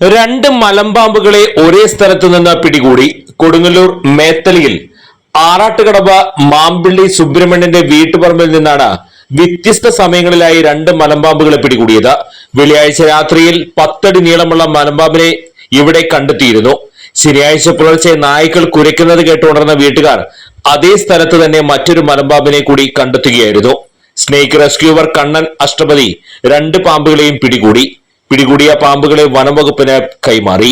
രണ്ട് മലമ്പാമ്പുകളെ ഒരേ സ്ഥലത്തു നിന്ന് പിടികൂടി കൊടുങ്ങല്ലൂർ മേത്തലിയിൽ ആറാട്ടുകടവ മാമ്പിള്ളി സുബ്രഹ്മണ്യന്റെ വീട്ടുപറമ്പിൽ നിന്നാണ് വ്യത്യസ്ത സമയങ്ങളിലായി രണ്ട് മലമ്പാമ്പുകളെ പിടികൂടിയത്. വെള്ളിയാഴ്ച രാത്രിയിൽ പത്തടി നീളമുള്ള മലമ്പാമ്പിനെ ഇവിടെ കണ്ടെത്തിയിരുന്നു. ശനിയാഴ്ച പുലർച്ചെ നായ്ക്കൾ കുരയ്ക്കുന്നത് കേട്ടുണർന്ന വീട്ടുകാർ അതേ സ്ഥലത്ത് തന്നെ മറ്റൊരു മലമ്പാമ്പിനെ കൂടി കണ്ടെത്തുകയായിരുന്നു. സ്നേക്ക് റെസ്ക്യൂവർ കണ്ണൻ അഷ്ടപതി രണ്ട് പാമ്പുകളെയും പിടികൂടി. പിടികൂടിയ പാമ്പുകളെ വനംവകുപ്പിന് കൈമാറി.